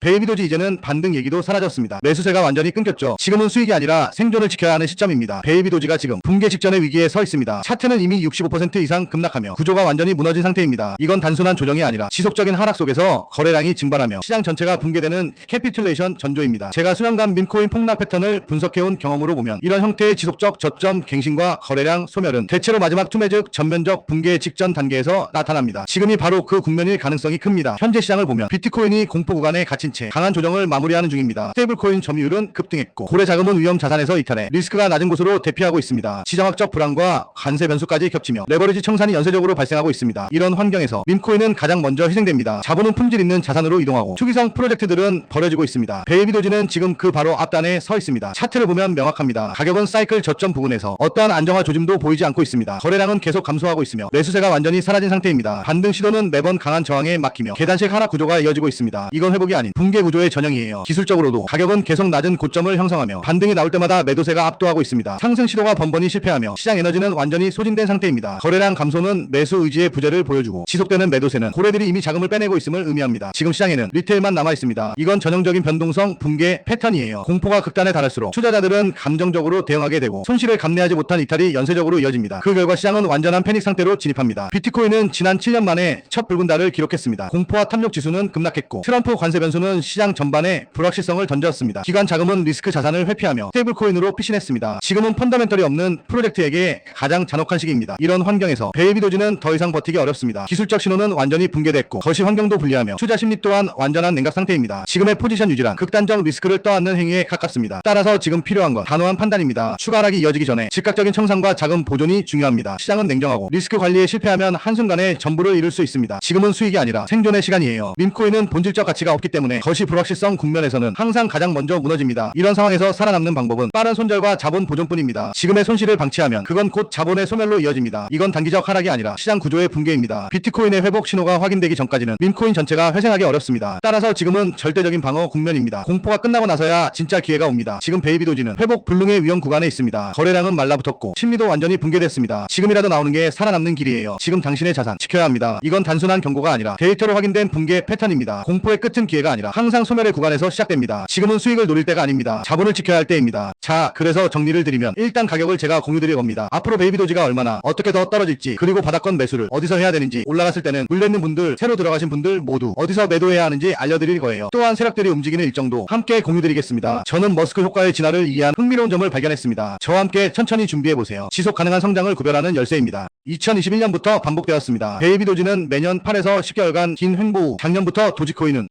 베이비도지 이제는 반등 얘기도 사라졌습니다. 매수세가 완전히 끊겼죠. 지금은 수익이 아니라 생존을 지켜야 하는 시점입니다. 베이비도지가 지금 붕괴 직전의 위기에 서 있습니다. 차트는 이미 65% 이상 급락하며 구조가 완전히 무너진 상태입니다. 이건 단순한 조정이 아니라 지속적인 하락 속에서 거래량이 증발하며 시장 전체가 붕괴되는 캐피툴레이션 전조입니다. 제가 수년간 민코인 폭락 패턴을 분석해온 경험으로 보면 이런 형태의 지속적 저점 갱신과 거래량 소멸은 대체로 마지막 투매 즉 전면적 붕괴 직전 단계에서 나타납니다. 지금이 바로 그 국면일 가능성이 큽니다. 현재 시장을 보면 비트코인이 공포 구간에 갇힌 채 강한 조정을 마무리하는 중입니다. 스테이블코인 점유율은 급등했고 고래 자금은 위험 자산에서 이탈해 리스크가 낮은 곳으로 대피하고 있습니다. 지정학적 불안과 관세 변수까지 겹치며 레버리지 청산이 연쇄적으로 발생하고 있습니다. 이런 환경에서 민코인은 가장 먼저 희생됩니다. 자본은 품질 있는 자산으로 이동하고 투기성 프로젝트들은 버려지고 있습니다. 베이비 도지는 지금 그 바로 앞단에 서 있습니다. 차트를 보면 명확합니다. 가격은 사이클 저점 부근에서 어떠한 안정화 조짐도 보이지 않고 있습니다. 거래량은 계속 감소하고 있으며 매수세가 완전히 사라진 상태입니다. 반등 시도는 매번 강한 저항에 막히며 계단식 하락 구조가 이어지고 있습니다. 이건 회복이 아닌 붕괴 구조의 전형이에요. 기술적으로도 가격은 계속 낮은 고점을 형성하며 반등이 나올 때마다 매도세가 압도하고 있습니다. 상승 시도가 번번이 실패하며 시장 에너지는 완전히 소진된 상태입니다. 거래량 감소는 매수 의지의 부재를 보여주고 지속되는 매도세는 고래들이 이미 자금을 빼내고 있음을 의미합니다. 지금 시장에는 리테일만 남아 있습니다. 이건 전형적인 변동성 붕괴 패턴이에요. 공포가 극단에 달할수록 투자자들은 감정적으로 대응하게 되고 손실을 감내하지 못한 이탈이 연쇄적으로 이어집니다. 그 결과 시장은 완전한 패닉 상태로 진입합니다. 비트코인은 지난 7년 만에 첫 붉은 달을 기록했습니다. 공포와 탐욕 지수는 급락했고 트럼프 관세 변수는 시장 전반에 불확실성을 던졌습니다. 기관 자금은 리스크 자산을 회피하며 스테이블 코인으로 피신했습니다. 지금은 펀더멘털이 없는 프로젝트에게 가장 잔혹한 시기입니다. 이런 환경에서 베이비 도지는 더 이상 버티기 어렵습니다. 기술적 신호는 완전히 붕괴됐고 거시 환경도 불리하며 투자 심리 또한 완전한 냉각 상태입니다. 지금의 포지션 유지란 극단적 리스크를 떠안는 행위에 가깝습니다. 따라서 지금 필요한 건 단호한 판단입니다. 추가 하락이 이어지기 전에 즉각적인 청산과 자금 보존이 중요합니다. 시장은 냉정하고 리스크 관리에 실패하면 한순간에 전부를 잃을 수 있습니다. 지금은 수익이 아니라 생존의 시간이에요. 민코인은 본질적 가치가 없기 때문에 거시 불확실성 국면에서는 항상 가장 먼저 무너집니다. 이런 상황에서 살아남는 방법은 빠른 손절과 자본 보존뿐입니다. 지금의 손실을 방치하면 그건 곧 자본의 소멸로 이어집니다. 이건 단기적 하락이 아니라 시장 구조의 붕괴입니다. 비트코인의 회복 신호가 확인되기 전까지는 민코인 전체가 회생하기 어렵습니다. 따라서 지금은 절대적인 방어 국면입니다. 공포가 끝나고 나서야 진짜 기회가 옵니다. 지금 베이비도지는 회복 불능의 위험 구간에 있습니다. 거래량은 말라붙었고 심리도 완전히 붕괴됐습니다. 지금이라도 나오는 게 살아남는 길이에요. 지금 당신의 자산 지켜야 합니다. 이건 단순한 경고가 아니라 데이터로 확인된 붕괴 패턴입니다. 공포의 끝은 기회가 아니라 항상 소멸의 구간에서 시작됩니다. 지금은 수익을 노릴 때가 아닙니다. 자본을 지켜야 할 때입니다. 자, 그래서 정리를 드리면 일단 가격을 제가 공유드릴 겁니다. 앞으로 베이비도지가 얼마나 어떻게 더 떨어질지 그리고 바닥권 매수를 어디서 해야 되는지 올라갔을 때는 물려있는 분들 새로 들어가신 분들 모두 어디서 매도해야 하는지 알려드릴 거예요. 또한 세력들이 움직이는 일정도 함께 공유드리겠습니다. 저는 머스크 효과의 진화를 이해한 흥미로운 점을 발견했습니다. 저와 함께 천천히 준비해보세요. 지속 가능한 성장을 구별하는 열쇠입니다. 2021년부터 반복되었습니다. 베이비도지는 매년 8에서 10개월간 긴 횡보 후 작년부터 도지코인은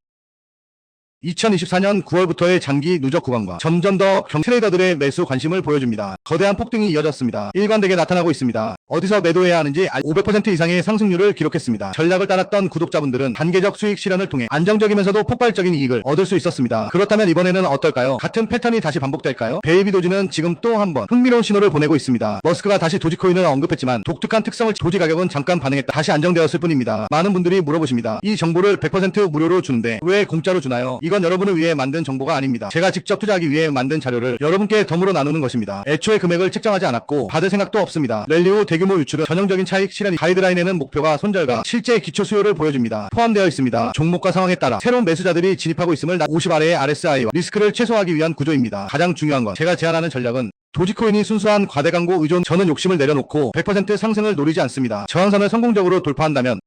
2024년 9월부터의 장기 누적 구간과 점점 더 경 트레이더들의 매수 관심을 보여줍니다. 거대한 폭등이 이어졌습니다. 일관되게 나타나고 있습니다. 어디서 매도해야 하는지 알- 500% 이상의 상승률을 기록했습니다. 전략을 따랐던 구독자분들은 단계적 수익 실현을 통해 안정적이면서도 폭발적인 이익을 얻을 수 있었습니다. 그렇다면 이번에는 어떨까요? 같은 패턴이 다시 반복될까요? 베이비 도지는 지금 또 한 번 흥미로운 신호를 보내고 있습니다. 머스크가 다시 도지코인을 언급했지만 독특한 특성을 도지 가격은 잠깐 반응했다 다시 안정되었을 뿐입니다. 많은 분들이 물어보십니다. 이 정보를 100% 무료로 주는데 왜 공짜로 주나요? 이건 여러분을 위해 만든 정보가 아닙니다. 제가 직접 투자하기 위해 만든 자료를 여러분께 덤으로 나누는 것입니다. 애초에 금액을 책정하지 않았고 받을 생각도 없습니다. 랠리 후 대규모 유출은 전형적인 차익 실현 가이드라인에는 목표가 손절과 실제 기초 수요를 보여줍니다. 포함되어 있습니다. 종목과 상황에 따라 새로운 매수자들이 진입하고 있음을 50 아래의 RSI와 리스크를 최소화하기 위한 구조입니다. 가장 중요한 건 제가 제안하는 전략은 도지코인이 순수한 과대 광고 의존 저는 욕심을 내려놓고 100% 상승을 노리지 않습니다. 저항선을 성공적으로 돌파한다면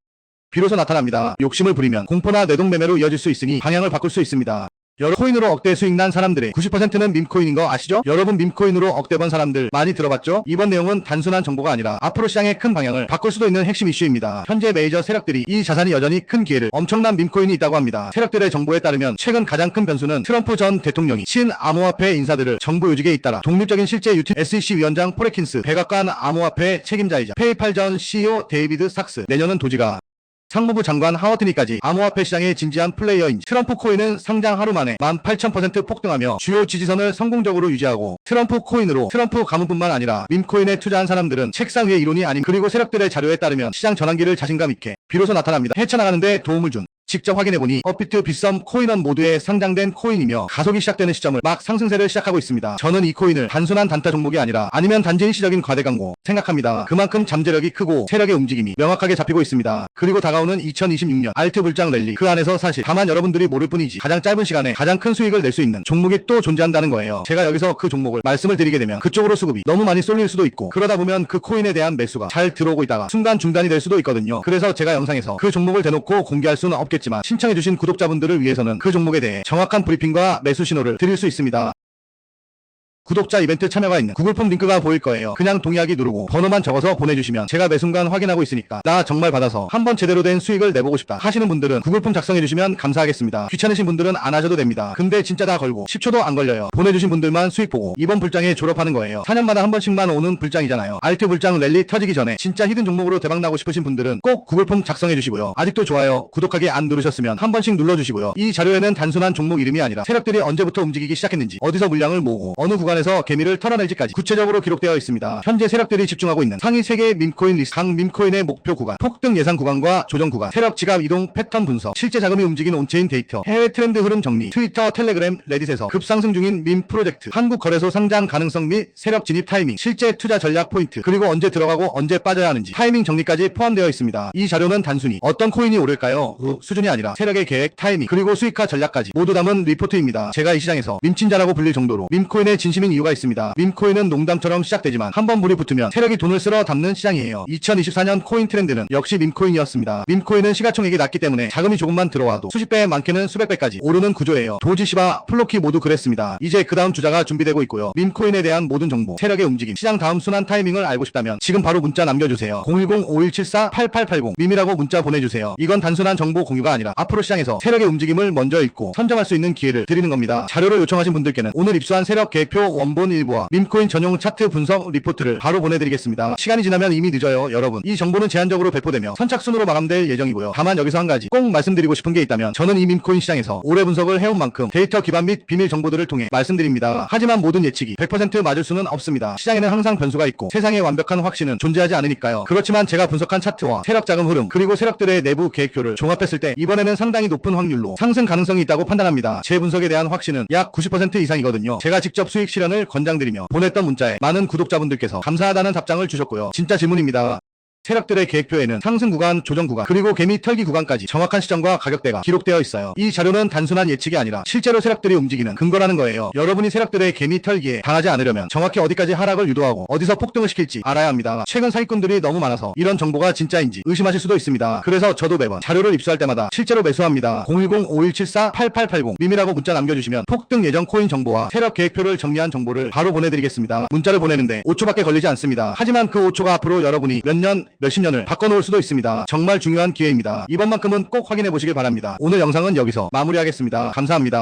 비로소 나타납니다. 욕심을 부리면 공포나 뇌동매매로 이어질 수 있으니 방향을 바꿀 수 있습니다. 여러 코인으로 억대 수익 난 사람들의 90%는 밈코인인 거 아시죠? 여러분 밈코인으로 억대 번 사람들 많이 들어봤죠? 이번 내용은 단순한 정보가 아니라 앞으로 시장의 큰 방향을 바꿀 수도 있는 핵심 이슈입니다. 현재 메이저 세력들이 이 자산이 여전히 큰 기회를 엄청난 밈코인이 있다고 합니다. 세력들의 정보에 따르면 최근 가장 큰 변수는 트럼프 전 대통령이 신 암호화폐 인사들을 정부 요직에 잇따라 독립적인 실제 유티 SEC 위원장 포레킨스 백악관 암호화폐 책임자이자 페이팔 전 CEO 데이비드 삭스 내년은 도지가 상무부 장관 하워트니까지 암호화폐 시장의 진지한 플레이어인 트럼프 코인은 상장 하루 만에 18,000% 폭등하며 주요 지지선을 성공적으로 유지하고 트럼프 코인으로 트럼프 가문뿐만 아니라 밈코인에 투자한 사람들은 책상 위의 이론이 아닌 그리고 세력들의 자료에 따르면 시장 전환기를 자신감 있게 비로소 나타납니다. 헤쳐나가는데 도움을 준 직접 확인해보니 업비트 빗썸 코인원 모두에 상장된 코인이며 가속이 시작되는 시점을 막 상승세를 시작하고 있습니다. 저는 이 코인을 단순한 단타 종목이 아니라 아니면 단지 일시적인 과대 광고 생각합니다. 그만큼 잠재력이 크고 세력의 움직임이 명확하게 잡히고 있습니다. 그리고 다가오는 2026년 알트 불장 랠리 그 안에서 사실 다만 여러분들이 모를 뿐이지 가장 짧은 시간에 가장 큰 수익을 낼 수 있는 종목이 또 존재한다는 거예요. 제가 여기서 그 종목을 말씀을 드리게 되면 그쪽으로 수급이 너무 많이 쏠릴 수도 있고 그러다 보면 그 코인에 대한 매수가 잘 들어오고 있다가 순간 중단이 될 수도 있거든요. 그래서 제가 영상에서 그 종목을 대놓고 공개할 수는 없 겠지만 신청해주신 구독자분들을 위해서는 그 종목에 대해 정확한 브리핑과 매수 신호를 드릴 수 있습니다. 구독자 이벤트 참여가 있는 구글 폼 링크가 보일 거예요. 그냥 동의하기 누르고 번호만 적어서 보내주시면 제가 매 순간 확인하고 있으니까 나 정말 받아서 한번 제대로 된 수익을 내보고 싶다 하시는 분들은 구글 폼 작성해주시면 감사하겠습니다. 귀찮으신 분들은 안 하셔도 됩니다. 근데 진짜 다 걸고 10초도 안 걸려요. 보내주신 분들만 수익 보고 이번 불장에 졸업하는 거예요. 4년마다 한 번씩만 오는 불장이잖아요. 알트 불장 랠리 터지기 전에 진짜 히든 종목으로 대박 나고 싶으신 분들은 꼭 구글 폼 작성해주시고요. 아직도 좋아요, 구독하기 안 누르셨으면 한 번씩 눌러주시고요. 이 자료에는 단순한 종목 이름이 아니라 세력들이 언제부터 움직이기 시작했는지 어디서 물량을 모으고 어느 구간 에서 개미를 털어낼지까지 구체적으로 기록되어 있습니다. 현재 세력들이 집중하고 있는 상위 3개 밈코인 리스트 각 밈코인의 목표 구간, 폭등 예상 구간과 조정 구간, 세력 지갑 이동 패턴 분석, 실제 자금이 움직이는 온체인 데이터, 해외 트렌드 흐름 정리, 트위터, 텔레그램, 레딧에서 급상승 중인 밈 프로젝트, 한국 거래소 상장 가능성 및 세력 진입 타이밍, 실제 투자 전략 포인트, 그리고 언제 들어가고 언제 빠져야 하는지 타이밍 정리까지 포함되어 있습니다. 이 자료는 단순히 어떤 코인이 오를까요? 그 수준이 아니라 세력의 계획, 타이밍, 그리고 수익화 전략까지 모두 담은 리포트입니다. 제가 이 시장에서 밈친자라고 불릴 정도로 밈코인의 진심 인 이유가 있습니다. 밈코인은 농담처럼 시작되지만 한번 불이 붙으면 세력이 돈을 쓸어 담는 시장이에요. 2024년 코인 트렌드는 역시 밈코인이었습니다. 밈코인은 시가총액이 낮기 때문에 자금이 조금만 들어와도 수십 배 많게는 수백 배까지 오르는 구조예요. 도지시바, 플로키 모두 그랬습니다. 이제 그 다음 주자가 준비되고 있고요. 밈코인에 대한 모든 정보, 세력의 움직임, 시장 다음 순환 타이밍을 알고 싶다면 지금 바로 문자 남겨주세요. 010-5174-8880 밈이라고 문자 보내주세요. 이건 단순한 정보 공유가 아니라 앞으로 시장에서 세력의 움직임을 먼저 읽고 선점할 수 있는 기회를 드리는 겁니다. 자료를 요청하신 분들께는 오늘 입수한 세력 계획표 원본 일부와 밈코인 전용 차트 분석 리포트를 바로 보내드리겠습니다. 시간이 지나면 이미 늦어요, 여러분. 이 정보는 제한적으로 배포되며 선착순으로 마감될 예정이고요. 다만 여기서 한 가지 꼭 말씀드리고 싶은 게 있다면 저는 이 밈코인 시장에서 오래 분석을 해온 만큼 데이터 기반 및 비밀 정보들을 통해 말씀드립니다. 하지만 모든 예측이 100% 맞을 수는 없습니다. 시장에는 항상 변수가 있고 세상의 완벽한 확신은 존재하지 않으니까요. 그렇지만 제가 분석한 차트와 세력 자금 흐름 그리고 세력들의 내부 계획표를 종합했을 때 이번에는 상당히 높은 확률로 상승 가능성이 있다고 판단합니다. 제 분석에 대한 확신은 약 90% 이상이거든요. 제가 직접 수익 실현 을 권장드리며 보냈던 문자에 많은 구독자분들께서 감사하다는 답장을 주셨고요. 진짜 질문입니다. 세력들의 계획표에는 상승 구간, 조정 구간, 그리고 개미 털기 구간까지 정확한 시점과 가격대가 기록되어 있어요. 이 자료는 단순한 예측이 아니라 실제로 세력들이 움직이는 근거라는 거예요. 여러분이 세력들의 개미 털기에 당하지 않으려면 정확히 어디까지 하락을 유도하고 어디서 폭등을 시킬지 알아야 합니다. 최근 사기꾼들이 너무 많아서 이런 정보가 진짜인지 의심하실 수도 있습니다. 그래서 저도 매번 자료를 입수할 때마다 실제로 매수합니다. 010-5174-8880 밈이라고 문자 남겨주시면 폭등 예정 코인 정보와 세력 계획표를 정리한 정보를 바로 보내드리겠습니다. 문자를 보내는데 5초밖에 걸리지 않습니다. 하지만 그 5초가 앞으로 여러분이 몇 년, 몇십 년을 바꿔놓을 수도 있습니다. 정말 중요한 기회입니다. 이번만큼은 꼭 확인해 보시길 바랍니다. 오늘 영상은 여기서 마무리하겠습니다. 감사합니다.